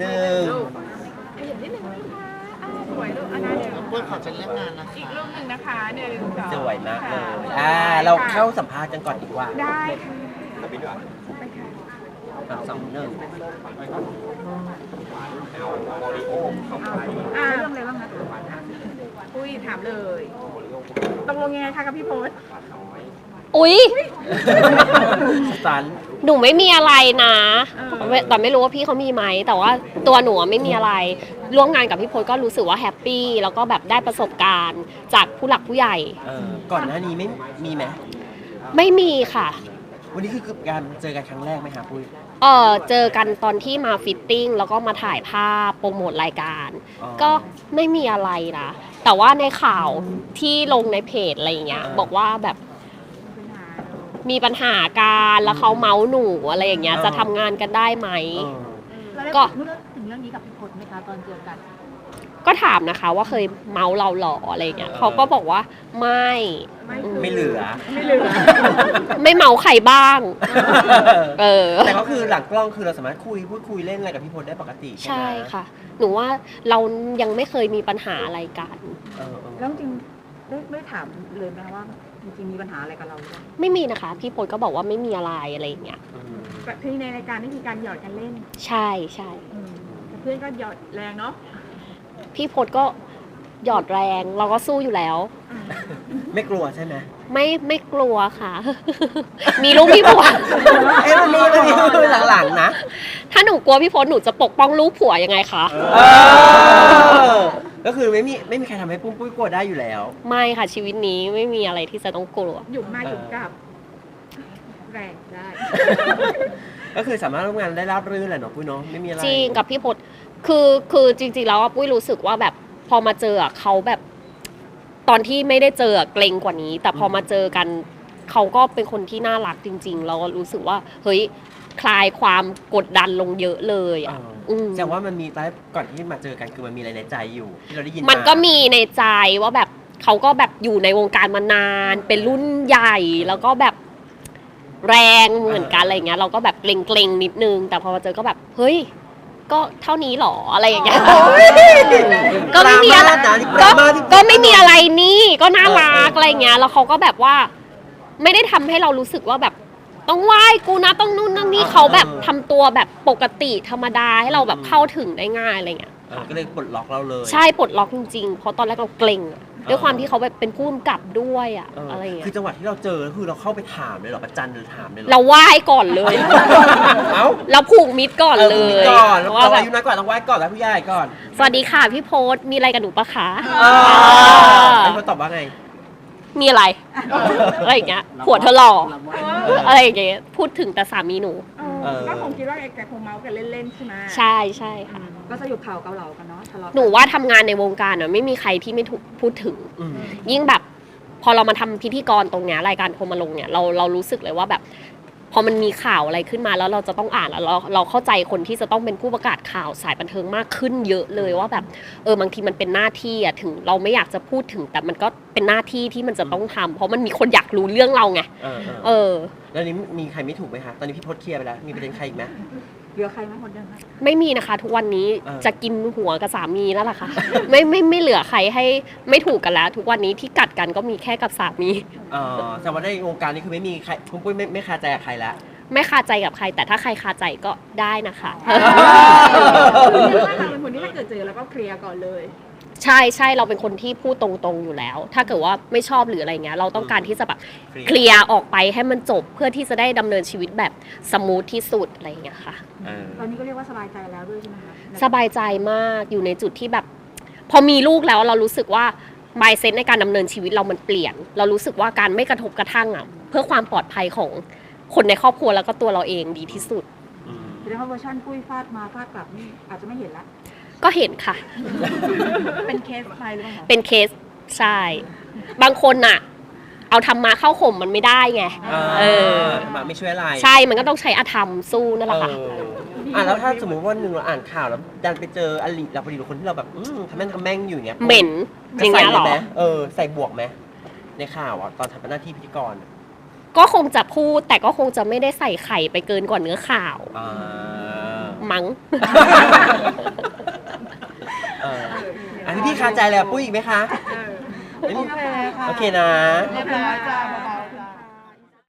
หนึ่งขยับนิดนึงนะคะอ่าสวยลูกอันนั้นเดี๋ยวปุ้ยขอจะเรื่องงานนะอีกรูปหนึ่งนะคะหนึ่งสองสวยมากเลยค่ะอ่าเราเข้าสัมภาษณ์กันก่อนดีกว่าได้ค่ะไปดีกว่าไปค่ะอะสองหนึ่งอ่าเรื่องอะไรบ้างคะอุ้ยถามเลยตกลงยังไงคะกับพี่โพส อุ๊ย สันหนูไม่มีอะไรนะเออแต่ไม่รู้ว่าพี่เขามีไหม แต่ว่าตัวหนูอะไม่มีอะไร ร่วมงานกับพี่พลก็รู้สึกว่าแฮปปี้ แล้วก็แบบได้ประสบการณ์ จากผู้หลักผู้ใหญ่ เออก่อนหน้านี้ไม่มีไหมไม่มีค่ะ วันนี้คือการเจอกันครั้งแรกไหมคะปุ้ย เออเจอกันตอนที่มาฟิตติ้งแล้วก็มาถ่ายภาพโปรโมทรายการ อ๋อก็ไม่มีอะไรนะ แต่ว่าในข่าวที่ลงในเพจอะไรอย่างเงี้ย อ่า บอกว่าแบบปัญหา มีปัญหาการแล้วเขาเมาส์หนูอะไรอย่างเงี้ย จะทำงานกันได้ไหม เออเราได้ก็ พูดถึงเรื่องนี้กับพี่พลไหมคะตอนเจอกัน ก็ถามนะคะว่าเคยเมาส์เราเหรออะไรอย่างเงี้ยเขาก็บอกว่าไม่ ไม่คือไม่เหลือ ไม่เหลือ ไม่เมาใครบ้าง เออ แต่ก็คือหลังกล้องคือเราสามารถคุยพูดคุยเล่นอะไรกับพี่พลได้ปกติใช่ไหมใช่ค่ะ หนูว่าเรายังไม่เคยมีปัญหาอะไรกัน เออเออ แล้วจริงๆได้ไม่ถามเลยไหมคะว่า จริงๆมีปัญหาอะไรกับเราหรือเปล่าไม่มีนะคะ พี่พลก็บอกว่าไม่มีอะไรอะไรอย่างเงี้ยอืมแบบที่ในรายการนี่มีการหยอดกันเล่นใช่ใช่แต่เพื่อนก็หยอดแรงเนาะพี่พลก็หยอดแรง เราก็สู้อยู่แล้ว ไม่กลัวใช่ไหมไม่ไม่กลัวค่ะ มีลูกพี่ผัวเอ๊ะมันมีมันมีหลังๆนะ ถ้าหนูกลัวพี่พลหนูจะปกป้องลูกผัวยังไงคะ เออ ก็คือไม่มีไม่มีใครทำให้ปุ้มปุ้ยกลัวได้อยู่แล้ว ไม่ค่ะชีวิตนี้ไม่มีอะไรที่จะต้องกลัว หยุดมาหยุดกลับ แรงได้ ก็คือสามารถร่วมงานได้ราบรื่นแหละเนาะปุ้ยเนาะไม่มีอะไรจริงกับพี่พศคือคือจริงๆแล้วอะปุ้ยรู้สึกว่าแบบพอมาเจออะเขาแบบ ตอนที่ไม่ได้เจออะเกรงกว่านี้ แต่พอมาเจอกันเขาก็เป็นคนที่น่ารักจริง ๆ เราก็รู้สึกว่า เฮ้ย คลายความกดดันลงเยอะเลยเออะออืม แสดงว่ามันมีตอนแรกก่อนที่มาเจอกันคือมันมีอะไรในใจอยู่ที่เราได้ยินมันก็มีในใจว่าแบบเขาก็แบบอยู่ในวงการมานาน เป็นรุ่นใหญ่แล้วก็แบบแรงเหมือนกันอะไรอย่างเงี้ย เราก็แบบเกรงๆนิดนึง แต่พอมาเจอก็แบบเฮ้ย ก็เท่านี้หรออะไรอย่างเงี้ย ก็ไม่มีอะไรดราม่านะนี่ดก็ราม่าที่ก็ไม่มีอะไรนี่ก็น่ารักเออเอออะไรเงี้ยแล้วเขาก็แบบว่า ไม่ได้ทำให้เรารู้สึกว่าแบบ ต้องไหว้กูนะต้องนู่นนั่นนี่เขาแบบทำตัวแบบปกติธรรมดาให้เราแบบเข้าถึงได้ง่ายอะไรเงี้ย เออก็เลยปลดล็อกเราเลย ใช่ปลดล็อกจริงๆ เพราะตอนแรกเราเกรงอะด้วยความที่เขาแบบเป็นผู้กำกับด้วยอะเออออะไรอย่างเงี้คือยจังหวะที่เราเจอคือเราเข้าไปถามเลยเหรอประจันเลยถามเลยเหรอเราไหว้ก่อนเลย เอ้าเราผูกมิตรก่อนเลมียก่อนแล้วว่าเราแบอาบยุน้อยกว่าต้องไหว้ก่อนแล้วผู้ใหญ่ก่อนสวัสดีค่ะพี่โพสมีอะไรกับหนูปะคะเอออ่าแล้วเขาตอบว่าไง มีอะไร อะไรอย่างเงี้ยผัวเธอหล่ออะไรอย่างเงี้ยพูดถึงแต่สามีหนู เออ ก็คงคิดว่าแกคงเมาส์กันเล่นๆใช่ไหมใช่ใช่ค่ะก็สยบข่าวเกาเหลากันเนาะทะเลาะกัหนูว่าทำงานในวงการอะไม่มีใครที่ไม่ถูกพูดถึง อืม ยิ่งแบบ พอเรามาทำพิธีกรตรงเนี้ยรายการโทรมาลงเนี่ยเราเรารู้สึกเลยว่าแบบ พอมันมีข่าวอะไรขึ้นมาแล้วเราจะต้องอ่านแล้วเราเราเข้าใจคนที่จะต้องเป็นผู้ประกาศข่าวสายบันเทิงมากขึ้นเยอะเลยว่าแบบเออบางทีมันเป็นหน้าที่อะถึงเราไม่อยากจะพูดถึงแต่มันก็เป็นหน้าที่ที่มันจะต้องทำเพราะมันมีคนอยากรู้เรื่องเราไงเออเออเออ แล้วนี้มีใครไม่ถูกไหมคะ ตอนนี้พี่พศเคลียร์ไปแล้ว มีประเด็นใครอีกไหม เหลือใครไหมหมดยังคะไม่มีนะคะ ทุกวันนี้เออ จะกินหัวกับสามีนั่นแหละค่ะ ไม่ไม่ไม่เหลือใครให้ไม่ถูกกันแล้ว ทุกวันนี้ที่กัดกันก็มีแค่กับสามี เออแต่ว่าในวงการนี้คือไม่มีใครคุณปุ้ยไม่ไม่คาใจกับใครแล้ว ไม่คาใจกับใคร แต่ถ้าใครคาใจก็ได้นะคะ เราเป็นคนที่ถ้าเกิดเจอแล้วก็เคลียร์ก่อนเลย ใช่ใช่เราเป็นคนที่พูดตรงๆอยู่แล้ว ถ้าเกิดว่าไม่ชอบหรืออะไรเงี้ยเราต้องการที่จะแบบเคลียร์ออกไปให้มันจบเพื่อที่จะได้ดำเนินชีวิตแบบสมูทที่สุดอะไรอย่างเงี้ยค่ะ เออตอนนี้ก็เรียกว่าสบายใจแล้วด้วยใช่ไหมคะสบายใจมากอยู่ในจุดที่แบบ พอมีลูกแล้วเรารู้สึกว่า m i n d s e t ในการดำเนินชีวิตเรามันเปลี่ยน เรารู้สึกว่าการไม่กระทบกระทั่งอะเพื่อความปลอดภัยของคนในครอบครัวแล้วก็ตัวเราเองดีที่สุดอืม แสดงว่าเวอร์ชันปุ้ยฟาดมาฟาดกลับนี่อาจจะไม่เห็นละ ก็เห็นค่ะ เป็นเคสไปหรือเปล่าคะเป็นเคสใช่ บางคนน่ะ เอาทำมาเข้าข่มมันไม่ได้ไง เออมาไม่ช่วยอะไรใช่มันก็ต้องใช้อธรรมสู้นั่นแหละค่ะ เอออะแล้วถ้าสมมติว่าหนึ่งเราอ่านข่าวแล้วดันไปเจออลิเราพอดีหรือคนที่เราแบบอืมทำแม่งทำแม่งอยู่อย่างเงี้ยเหม็นอย่างเงี้ยเหรอใส่ลไมเออใส่บวกไหมในข่าวอะตอนทำหน้าที่พิธีกร ก็คงจะพูดแต่ก็คงจะไม่ได้ใส่ไข่ไปเกินกว่าเนื้อข่าว อ่ามั้ง เอออะพี่พี่คาใจเลยอะปุ้ยอีกไหมคะ เออไม่มีโอเคค่ะ โอเคนะ เรียบร้อยจ้า